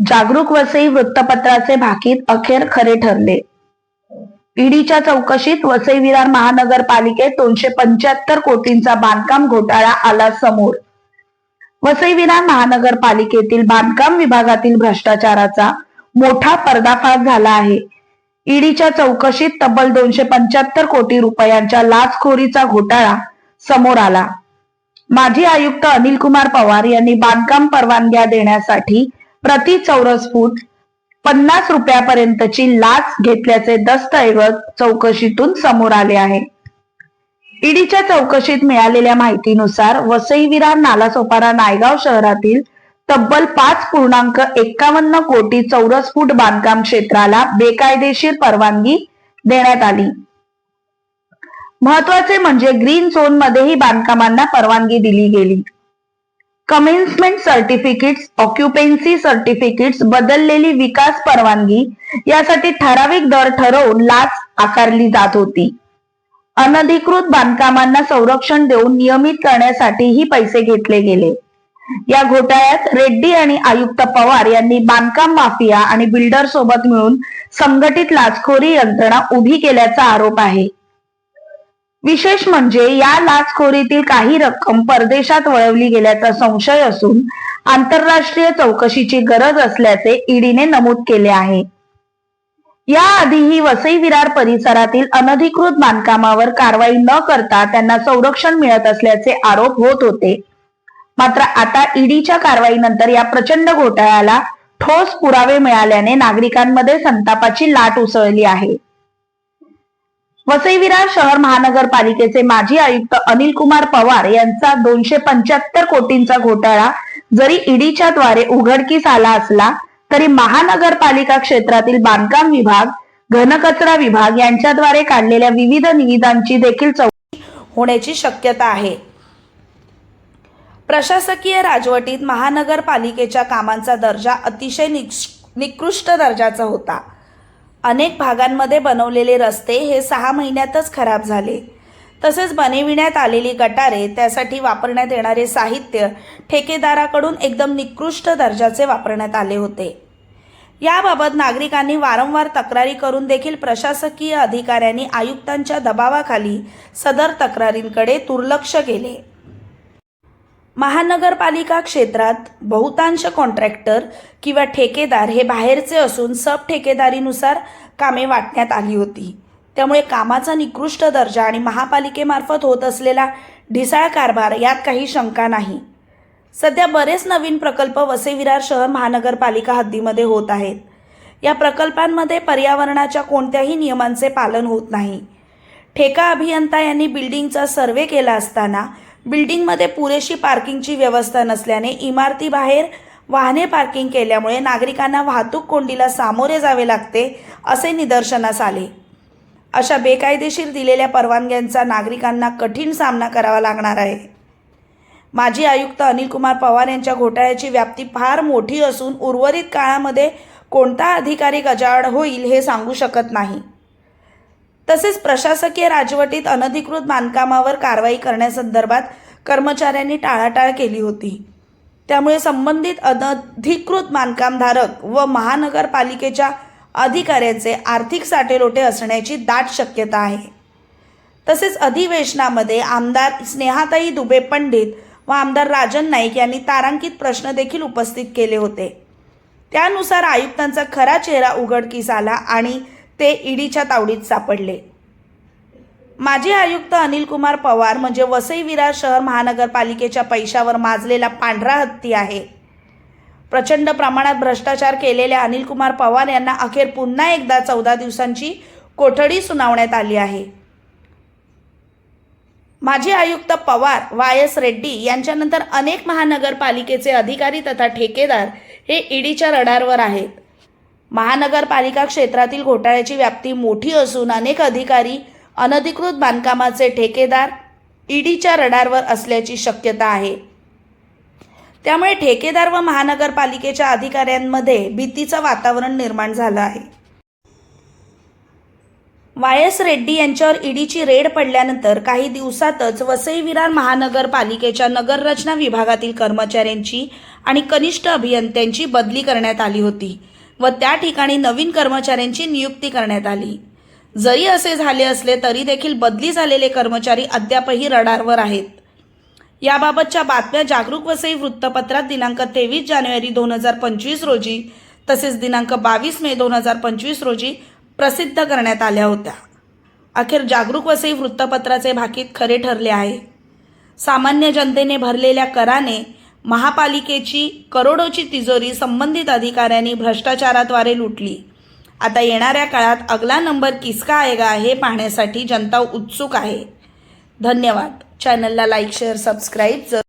जागरूक वसई वृत्तपत्राचे भाकीत अखेर खरे ठरले. ईडीच्या चौकशीत वसई विरार महानगरपालिकेत दोनशे पंच्याहत्तर कोटींचा बांधकाम घोटाळा आला समोर. वसई विरार महानगरपालिकेतील बांधकाम विभागातील भ्रष्टाचाराचा मोठा पर्दाफाश झाला आहे. ईडीच्या चौकशीत तब्बल दोनशे पंच्याहत्तर कोटी रुपयांच्या लाचखोरीचा घोटाळा समोर आला. माजी आयुक्त अनिल कुमार पवार यांनी बांधकाम परवानग्या देण्यासाठी प्रति चौरस फूट पन्नास रुपयापर्यंतची लाच घेतल्याचे दस्तऐवज चौकशीतून समोर आले आहे. ईडीच्या चौकशीत मिळालेल्या माहितीनुसार वसईविरार नालासोपारा नायगाव शहरातील तब्बल पाच पूर्णांक एक्कावन्न कोटी चौरस फूट बांधकाम क्षेत्राला बेकायदेशीर परवानगी देण्यात आली. महत्त्वाचे म्हणजे ग्रीन झोन मध्येही बांधकामांना परवानगी दिली गेली. कमेन्समेंट सर्टिफिकेट्स ऑक्युपेन्सी सर्टिफिकेट्स बदललेली विकास परवानगी यासाठी ठराविक दर ठरवून लाच आकारली जात होती. अनधिकृत बांधकामांना संरक्षण देऊन नियमित करण्यासाठीही पैसे घेतले गेले. या घोटाळ्यात रेड्डी आणि आयुक्त पवार यांनी बांधकाम माफिया आणि बिल्डर सोबत मिळून संघटित लाचखोरी यंत्रणा उभी केल्याचा आरोप आहे. विशेष म्हणजे या लाचखोरीतील काही रक्कम परदेशात वळवली गेल्याचा संशय असून आंतरराष्ट्रीय चौकशीची गरज असल्याचे ईडीने नमूद केले आहे. याआधीही वसई विरार परिसरातील अनधिकृत बांधकामावर कारवाई न करता त्यांना संरक्षण मिळत असल्याचे आरोप होत होते. मात्र आता ईडीच्या कारवाईनंतर या प्रचंड घोटाळ्याला ठोस पुरावे मिळाल्याने नागरिकांमध्ये संतापाची लाट उसळली आहे. वसई विरार शहर महानगरपालिकेचे माजी आयुक्त अनिल कुमार पवार यांचा दोनशे पंच्याहत्तर कोटींचा घोटाळा जरी ईडीच्या द्वारे उघडकीस आला असला तरी महानगरपालिका क्षेत्रातील बांधकाम विभाग घनकचरा विभाग यांच्याद्वारे काढलेल्या विविध निविदांची देखील चौकशी होण्याची शक्यता आहे. प्रशासकीय राजवटीत महानगरपालिकेच्या कामांचा दर्जा अतिशय निकृष्ट दर्जाचा होता. अनेक भागांमध्ये बनवलेले रस्ते हे सहा महिन्यातच खराब झाले. तसेच बनविण्यात आलेली गटारे त्यासाठी वापरण्यात येणारे साहित्य ठेकेदाराकडून एकदम निकृष्ट दर्जाचे वापरण्यात आले होते. याबाबत नागरिकांनी वारंवार तक्रारी करून देखील प्रशासकीय अधिकाऱ्यांनी आयुक्तांच्या दबावाखाली सदर तक्रारींकडे दुर्लक्ष केले. महानगरपालिका क्षेत्रात बहुतांश कॉन्ट्रॅक्टर किंवा ठेकेदार हे बाहेरचे असून सब ठेकेदारीनुसार कामे वाटण्यात आली होती. त्यामुळे कामाचा निकृष्ट दर्जा आणि महापालिकेमार्फत होत असलेला ढिसाळ कारभार यात काही शंका नाही. सध्या बरेच नवीन प्रकल्प वसेविरार शहर महानगरपालिका हद्दीमध्ये होत आहेत. या प्रकल्पांमध्ये पर्यावरणाच्या कोणत्याही नियमांचे पालन होत नाही. ठेका अभियंता यांनी बिल्डिंगचा सर्वे केला असताना बिल्डिंगमध्ये पुरेशी पार्किंगची व्यवस्था नसल्याने इमारतीबाहेर वाहने पार्किंग केल्यामुळे नागरिकांना वाहतूक कोंडीला सामोरे जावे लागते असे निदर्शनास आले. अशा बेकायदेशीर दिलेल्या परवानग्यांचा नागरिकांना कठीण सामना करावा लागणार आहे. माजी आयुक्त अनिल कुमार पवार यांच्या घोटाळ्याची व्याप्ती फार मोठी असून उर्वरित काळामध्ये कोणता अधिकारी गजाआड होईल हे सांगू शकत नाही. तसेच प्रशासकीय राजवटीत अनधिकृत बांधकामावर कारवाई करण्यासंदर्भात कर्मचाऱ्यांनी टाळाटाळ केली होती. त्यामुळे संबंधित अनधिकृत बांधकामधारक व महानगरपालिकेच्या अधिकाऱ्यांचे आर्थिक साठेलोटे असण्याची दाट शक्यता आहे. तसेच अधिवेशनामध्ये आमदार स्नेहाताई दुबे पंडित व आमदार राजन नाईक यांनी तारांकित प्रश्न देखील उपस्थित केले होते. त्यानुसार आयुक्तांचा खरा चेहरा उघडकीस आला आणि ते ईडीच्या तावडीत सापडले. माजी आयुक्त अनिल कुमार पवार म्हणजे वसई विरार शहर महानगरपालिकेच्या पैशावर माजलेला पांढरा हत्ती आहे. प्रचंड प्रमाणात भ्रष्टाचार केलेल्या अनिल कुमार पवार यांना अखेर पुन्हा एकदा चौदा दिवसांची कोठडी सुनावण्यात आली आहे. माजी आयुक्त पवार वाय एस रेड्डी यांच्यानंतर अनेक महानगरपालिकेचे अधिकारी तथा ठेकेदार हे ईडीच्या रडारवर आहेत. महानगरपालिका क्षेत्रातील घोटाळ्याची व्याप्ती मोठी असून अनेक अधिकारी अनधिकृत बांधकामाचे ठेकेदार ईडीच्या रडारवर असल्याची शक्यता आहे. त्यामुळे ठेकेदार व महानगरपालिकेच्या अधिकाऱ्यांमध्ये भीतीचं वातावरण निर्माण झालं आहे. वाय एस रेड्डी यांच्यावर ईडीची रेड पडल्यानंतर काही दिवसातच वसई विरार महानगरपालिकेच्या नगररचना विभागातील कर्मचाऱ्यांची आणि कनिष्ठ अभियंत्यांची बदली करण्यात आली होती. व त्या ठिकाणी नवीन कर्मचाऱ्यांची नियुक्ती करण्यात आली. जरी असे झाले असले तरी देखील बदली झालेले कर्मचारी अद्यापही रडारवर आहेत. याबाबतच्या बातम्या जागरूक वसई वृत्तपत्रात दिनांक तेवीस जानेवारी दोन हजार पंचवीस रोजी तसेच दिनांक बावीस मे दोन हजार पंचवीस रोजी प्रसिद्ध करण्यात आल्या होत्या. अखेर जागरूक वसई वृत्तपत्राचे भाकीत खरे ठरले आहे. सामान्य जनतेने भरलेल्या कराने महापालिकेची करोडोची तिजोरी संबंधित अधिकाऱ्यांनी भ्रष्टाचाराद्वारे लुटली. आता येणाऱ्या काळात अगला नंबर किसका आएगा हे पाहण्यासाठी जनता उत्सुक आहे. धन्यवाद. चॅनलला लाईक शेअर सबस्क्राईब जर